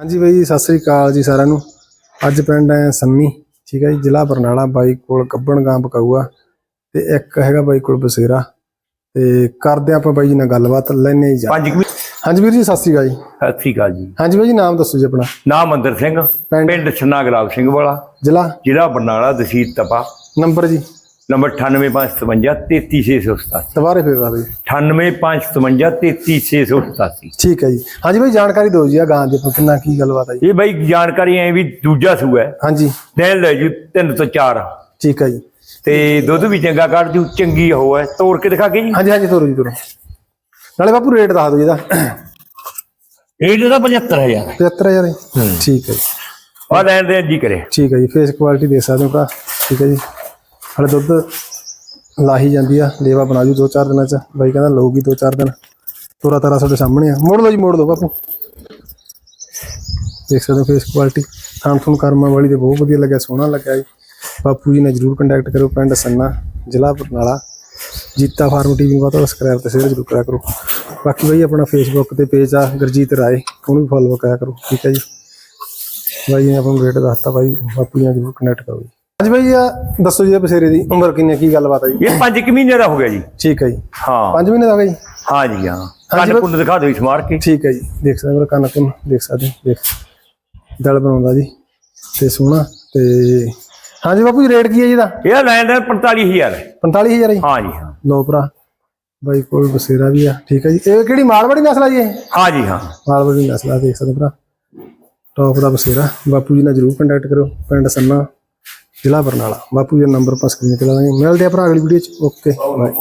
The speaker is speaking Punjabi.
ਹਾਂਜੀ ਬਾਈ ਸਤਿ ਸ੍ਰੀ ਅਕਾਲ ਜੀ ਸਾਰਿਆਂ ਨੂੰ। ਅੱਜ ਪਿੰਡ ਆਏ ਸੰਨੀ ਠੀਕ ਹੈ ਜੀ ਜ਼ਿਲ੍ਹਾ ਬਰਨਾਲਾ ਬਾਈ ਕੋਲ ਕੱਬਣ ਗਾਂ ਪਕਾਊਆ ਤੇ ਇੱਕ ਹੈਗਾ ਬਾਈ ਕੋਲ ਬਸੇਰਾ ਤੇ ਕਰਦੇ ਆਪਾਂ ਬਾਈ ਜੀ ਨਾਲ ਗੱਲਬਾਤ ਲੈਣੇ ਜੀ ਜਾ ਪੰਜ ਕੁ ਹਾਂਜੀ ਵੀਰ ਜੀ ਸਤਿ ਸ੍ਰੀ ਅਕਾਲ ਜੀ। ਸਤਿ ਸ੍ਰੀ ਅਕਾਲ ਜੀ। ਹਾਂਜੀ ਬਾਈ ਜੀ ਨਾਮ ਦੱਸੋ ਜੀ ਆਪਣਾ। ਨਾਮ ਮੰਦਰ ਸਿੰਘ ਪਿੰਡ? ਪਿੰਡ ਛੰਨਾ ਗੁਲਾਬ ਸਿੰਘ ਵਾਲਾ। ਜ਼ਿਲ੍ਹਾ? ਜ਼ਿਲ੍ਹਾ ਬਰਨਾਲਾ ਤਹਿਸੀਲ ਤਪਾ। ਨੰਬਰ ਜੀ। ਨੰਬਰ 98557 33687 ਦੁਬਾਰੇ ਫੇਰ ਦੱਸ ਦਿਓ ਜੀ। 98557 33687 ਠੀਕ ਹੈ ਜੀ। ਹਾਂਜੀ ਬਾਈ ਜਾਣਕਾਰੀ ਦਿਓ ਜੀ ਆ ਗਾਂ ਦੇ ਕਿੰਨਾ ਕੀ ਗੱਲਬਾਤ ਹੈ ਜੀ। ਇਹ ਬਾਈ ਜਾਣਕਾਰੀ ਐ ਵੀ ਦੂਜਾ ਸੂਆ ਹੈ। ਹਾਂਜੀ। ਦਿਨ ਲੈ ਜੂ ਤਿੰਨ ਤੋਂ ਚਾਰ। ਠੀਕ ਹੈ ਜੀ। ਤੇ ਦੁੱਧ ਵੀ ਚੰਗਾ ਕੱਢ ਜੂ ਚੰਗੀ ਉਹ ਹੈ। ਤੋੜ ਕੇ ਦਿਖਾ ਕੇ ਜੀ। ਹਾਂਜੀ ਹਾਂਜੀ ਤੋਰੋ ਜੀ ਤੋਰੋ। ਨਾਲੇ ਬਾਪੂ ਰੇਟ ਦੱਸ ਦਿਓ ਇਹਦਾ। ਇਹ ਦਾ 75000 75000 ਜੀ ਠੀਕ ਹੈ ਜੀ। ਆ ਲੈਣ ਦੇ ਜੀ ਕਰੇ। ਠੀਕ ਹੈ ਜੀ ਫੇਸ ਕੁਆਲਿਟੀ ਦੇ ਸਕਦੇ ਹੋ ਭਰਾ। ਠੀਕ ਹੈ ਜੀ। ਹਲੇ ਦੁੱਧ ਲਾਹੀ ਜਾਂਦੀ ਆ, ਲੇਵਾ ਬਣਾ ਜੂ ਦੋ ਚਾਰ ਦਿਨਾਂ ਚ। ਬਾਈ ਕਹਿੰਦਾ ਲਊਗੀ ਦੋ ਚਾਰ ਦਿਨ। ਤੋਰਾ ਤਾਰਾ ਤੁਹਾਡੇ ਸਾਹਮਣੇ ਆ। ਮੋੜ ਲਓ ਜੀ, ਮੋੜ ਲਓ ਬਾਪੂ। ਦੇਖ ਸਕਦੇ ਹੋ ਫੇਸ ਕੁਆਲਿਟੀ ਥਾਂ ਥੁਣ ਕਰਮਾਂ ਵਾਲੀ ਤੇ ਬਹੁਤ ਵਧੀਆ ਲੱਗਿਆ, ਸੋਹਣਾ ਲੱਗਿਆ ਜੀ। ਬਾਪੂ ਜੀ ਨਾਲ ਜਰੂਰ ਕੰਟੈਕਟ ਕਰੋ ਪਿੰਡ ਸੰਨਾ, ਜ਼ਿਲ੍ਹਾ ਬਰਨਾਲਾ। ਜੀਤਾ ਫਾਰਮ ਟੀਵੀ ਨੂੰ ਬਹੁਤ ਸਬਸਕ੍ਰਾਈਬ ਤੇ ਸ਼ੇਅਰ ਜ਼ਰੂਰ ਕਰਿਆ ਕਰੋ। ਬਾਕੀ ਬਾਈ ਆਪਣਾ ਫੇਸਬੁੱਕ ਤੇ ਪੇਜ ਆ, ਗੁਰਜੀਤ ਰਾਏ, ਉਹਨੂੰ ਵੀ ਫੋਲੋ ਕਰਿਆ ਕਰੋ, ਠੀਕ ਹੈ ਜੀ। ਬਾਈ ਨੇ ਆਪਾਂ ਨੂੰ ਰੇਟ ਦੱਸਤਾ, ਬਾਈ ਬਾਪੂ ਜੀ ਨਾਲ ਜਰੂਰ ਕਨੈਕਟ ਕਰੋ ਜੀ। ਹਾਂਜੀ ਬਾਈ ਆ ਦੱਸੋ ਜੀ ਇਹ ਬਸੇਰੇ ਦੀ ਉਮਰ ਕਿੰਨੀ ਹੈ, ਕੀ ਗੱਲਬਾਤ ਹੈ ਜੀ? ਇਹ 5 ਕਿ ਮਹੀਨੇ ਦਾ ਹੋ ਗਿਆ ਜੀ। ਠੀਕ ਹੈ ਜੀ। ਹਾਂ। 5 ਮਹੀਨੇ ਦਾ ਹੋ ਗਿਆ ਜੀ? ਹਾਂ ਜੀ ਹਾਂ। ਹਾਂਜੀ, ਕੰਨ ਕੁੰਨ ਦਿਖਾ ਦਿਓ ਇਸ ਮਾਰ ਕੇ। ਠੀਕ ਹੈ ਜੀ ਦੇਖ ਸਕਦੇ ਹੋ ਕੰਨ ਕੁੰਨ ਦੇਖ ਸਕਦੇ ਹੋ, ਦੇਖ। ਦਲ ਬਣਾਉਂਦਾ ਜੀ ਤੇ ਸੋਹਣਾ ਤੇ ਹਾਂਜੀ ਬਾਪੂ ਜੀ ਰੇਟ ਕੀ ਹੈ ਜੀ ਇਹਦਾ? ਇਹ ਲੈਣ ਦਾ 45000 ਹੈ 45000 ਜੀ? ਹਾਂ ਜੀ ਹਾਂ। ਲੋ ਭਰਾ ਬਾਈ ਕੋਲ ਬਸੇਰਾ ਵੀ ਆ ਠੀਕ ਹੈ ਜੀ। ਇਹ ਕਿਹੜੀ ਮਾਰਵਾੜੀ ਨਸਲ ਆ ਜੀ ਇਹ? ਹਾਂ ਜੀ ਹਾਂ। ਮਾਰਵਾੜੀ ਨਸਲ ਆ ਦੇਖ ਸਕਦੇ ਹੋ ਭਰਾ। ਟੌਪ ਦਾ ਬਸੇਰਾ ਬਾਪੂ ਜੀ ਨਾਲ ਜਰੂਰ ਕੰਟੈਕਟ ਕਰੋ ਪਿੰਡ ਸੰਨਾ। ਜ਼ਿਲ੍ਹਾ ਬਰਨਾਲਾ। ਬਾਪੂ ਜੀ ਦਾ ਨੰਬਰ ਆਪਾਂ ਸਕਰੀਨ ਤੇ ਲਾ ਦਾਂਗੇ। ਮਿਲਦੇ ਆ ਭਰਾ ਅਗਲੀ ਵੀਡੀਓ ਚ। Okay bye